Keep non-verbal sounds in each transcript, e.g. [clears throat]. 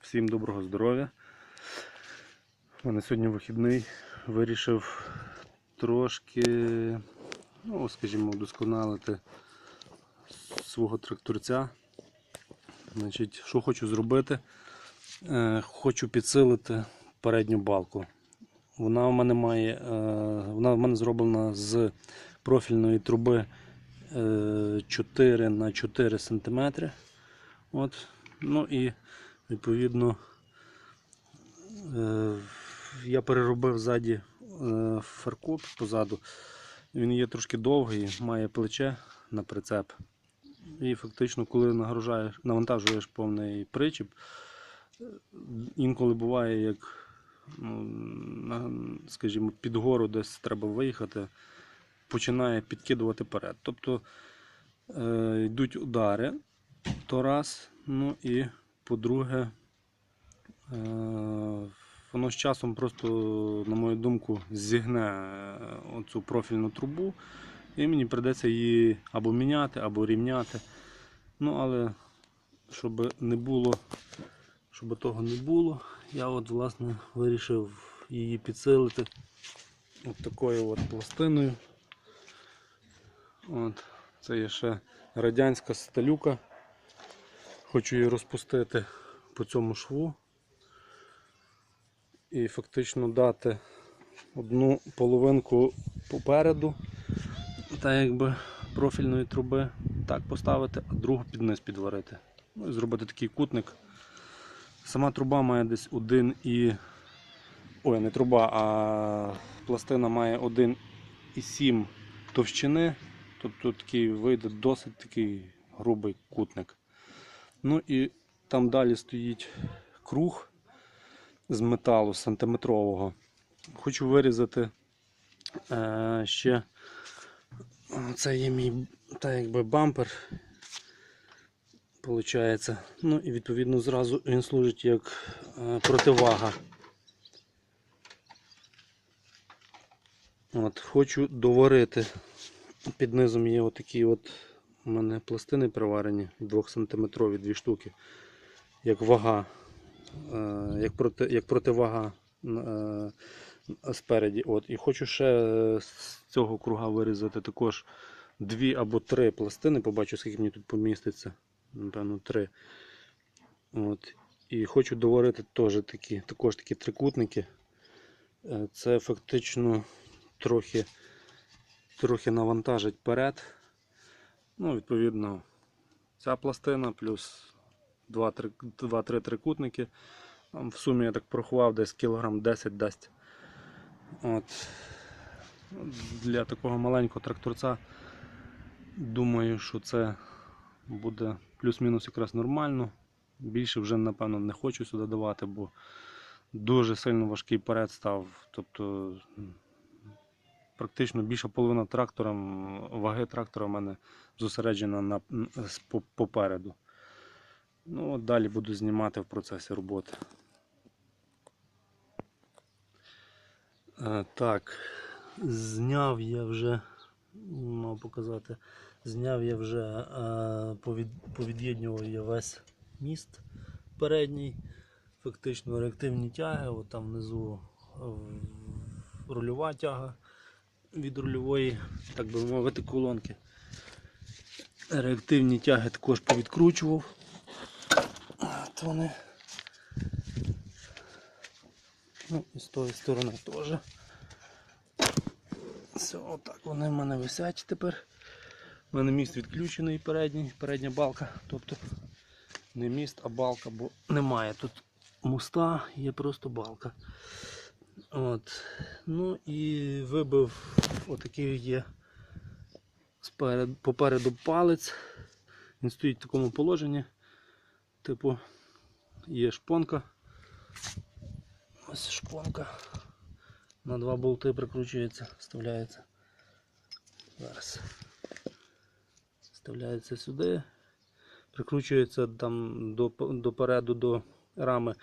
Всім доброго здоров'я. У мене сьогодні вихідний. Вирішив трошки, ну, скажімо, вдосконалити свого тракторця. Значить, що хочу зробити? Е, хочу підсилити передню балку. Вона в мене має, е, вона в мене зроблена з профільної труби е, 4 на 4 см. От. Ну і відповідно е, я переробив ззаді е, фаркоп позаду. Він є трошки довгий, має плече на прицеп. І фактично, коли нагружаєш, навантажуєш повний причіп, інколи буває, як, ну, скажімо, під гору десь треба виїхати, починає підкидувати перед. Тобто е, йдуть удари, то раз, ну і по-друге, е, воно з часом просто, на мою думку, зігне е, оцю профільну трубу, і мені прийдеться її або міняти, або рівняти. Ну, але щоб не було, щоб того не було, я от власне вирішив її підсилити от такою от пластиною. От, це є ще радянська сталюка. Хочу її розпустити по цьому шву і фактично дати одну половинку попереду, так якби профільної труби, так поставити, а другу під низ підварити. Ну і зробити такий кутник. Сама труба має десь один і. Ой, не труба, а пластина має 1,7 товщини. Тобто такий вийде досить такий грубий кутник. Ну і там далі стоїть круг з металу сантиметрового. Хочу вирізати е, ще це є мій та якби бампер. Получається. Ну і відповідно зразу він служить як е, противага. От, Хочу доварити. Під низом є отакі от у мене пластини приварені 2 см дві штуки, як вага, е, як, проти, як противага е, спереді. От. І хочу ще з цього круга вирізати також дві або три пластини. Побачу, скільки мені тут поміститься. Напевно, три. От. І хочу доварити теж такі, також такі трикутники. Е, Це фактично трохи, трохи навантажить перед. Ну, відповідно, ця пластина плюс 2-3 трикутники. В сумі я так порахував десь кілограм 10 дасть. От. Для такого маленького тракторця думаю, що це буде плюс-мінус якраз нормально. Більше вже, напевно, не хочу сюди давати, бо дуже сильно важкий перед став. Тобто практично більша половина трактора, ваги трактора в мене зосереджена на, попереду. Ну, от далі буду знімати в процесі роботи. Е, Так, зняв я вже, мав показати, зняв я вже, е, повід, повід'єднював я весь міст передній, фактично реактивні тяги, от там внизу рульова тяга від рульової, так би мовити, колонки. Реактивні тяги також повідкручував. От вони. Ну і з тої сторони теж. Все, отак вони в мене висять тепер. У мене міст відключений передній, передня балка. Тобто не міст, а балка, бо немає тут моста, є просто балка. От. Ну і вибив отакий є попереду палець. Він стоїть в такому положенні. Типу є шпонка. Ось шпонка. На два болти прикручується, вставляється. Зараз. Вставляється сюди. Прикручується там до, допереду до рами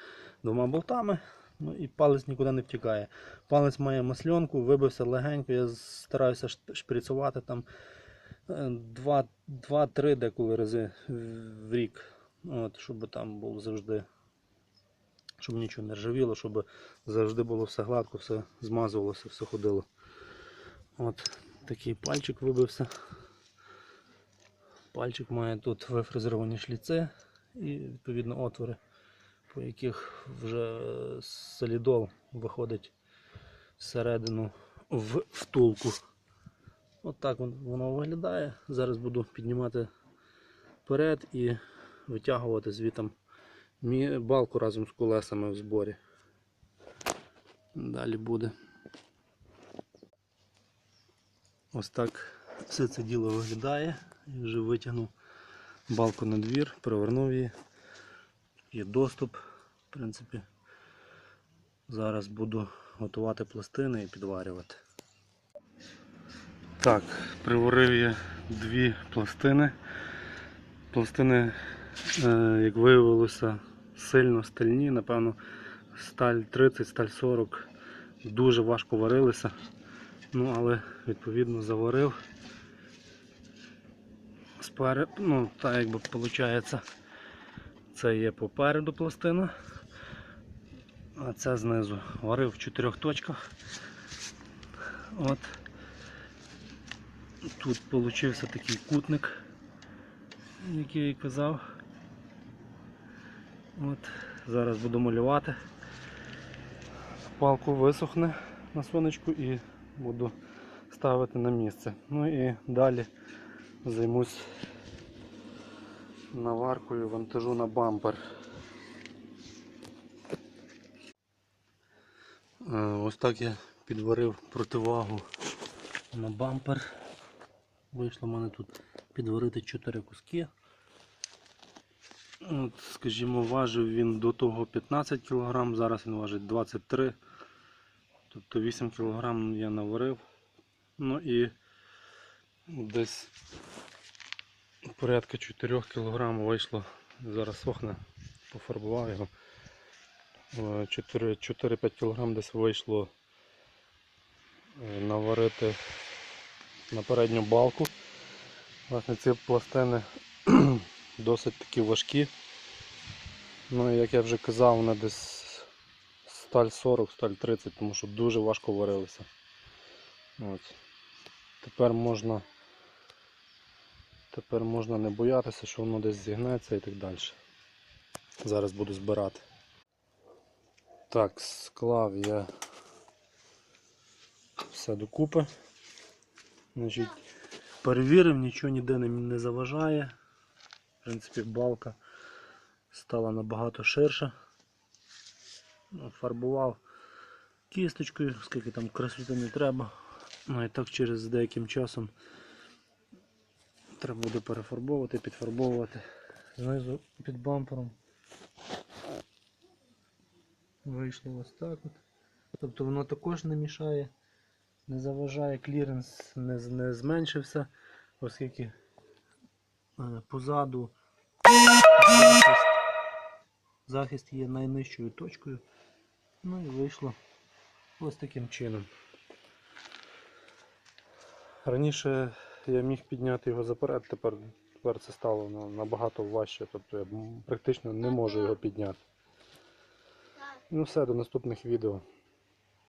двома болтами. Ну і палець нікуди не втікає. Палець має масленку, вибився легенько, я стараюся ш- шприцювати там 2-3 деколи рази в рік. От, щоб там був завжди щоб нічого не ржавіло, щоб завжди було все гладко, все змазувалося, все ходило. От такий пальчик вибився. Пальчик має тут вифрезеровані шліци і відповідно отвори, по яких вже солідол виходить всередину в втулку. От так воно виглядає. Зараз буду піднімати вперед і витягувати звітом балку разом з колесами в зборі. Далі буде. Ось так все це діло виглядає. Я вже витягнув балку на двір, перевернув її. Є доступ, в принципі. Зараз буду готувати пластини і підварювати. Так, приварив я дві пластини. Пластини, е, як виявилося, сильно стальні, напевно, сталь 30, сталь 40 дуже важко варилися. Ну, але відповідно заварив. Сперед, ну, так якби виходить, це є попереду пластина, а це знизу. Варив в чотирьох точках. От. Тут получився такий кутник, який я казав. От. Зараз буду малювати. Палку висохне на сонечку і буду ставити на місце. Ну і далі займусь наваркою вантажу на бампер. Е, Ось так я підварив противагу на бампер. Вийшло в мене тут підварити 4 куски. От, скажімо, важив він до того 15 кг, зараз він важить 23 Тобто 8 кг я наварив. Ну і десь порядка 4 кг вийшло. Зараз сохне, пофарбував його. Е, 4-5 кг десь вийшло е, наварити на передню балку. Власне, ці пластини [clears throat] досить такі важкі. Ну і як я вже казав, вони десь сталь 40, сталь 30, тому що дуже важко варилися. От. Тепер можна тепер можна не боятися, що воно десь зігнеться і так далі. Зараз буду збирати. Так, склав я все докупи. Значить, перевірив, нічого ніде не, заважає. В принципі, балка стала набагато ширша. Ну, Фарбував кісточкою, скільки там красоти не треба. Ну і так через деяким часом треба буде перефарбовувати, підфарбовувати. Знизу під бампером. Вийшло ось так от. Тобто воно також не мішає, не заважає, кліренс не, не зменшився, оскільки е, позаду захист, захист є найнижчою точкою. Ну і вийшло ось таким чином. Раніше я міг підняти його заперед, тепер, тепер це стало набагато важче, тобто я практично не можу його підняти. Ну все, до наступних відео.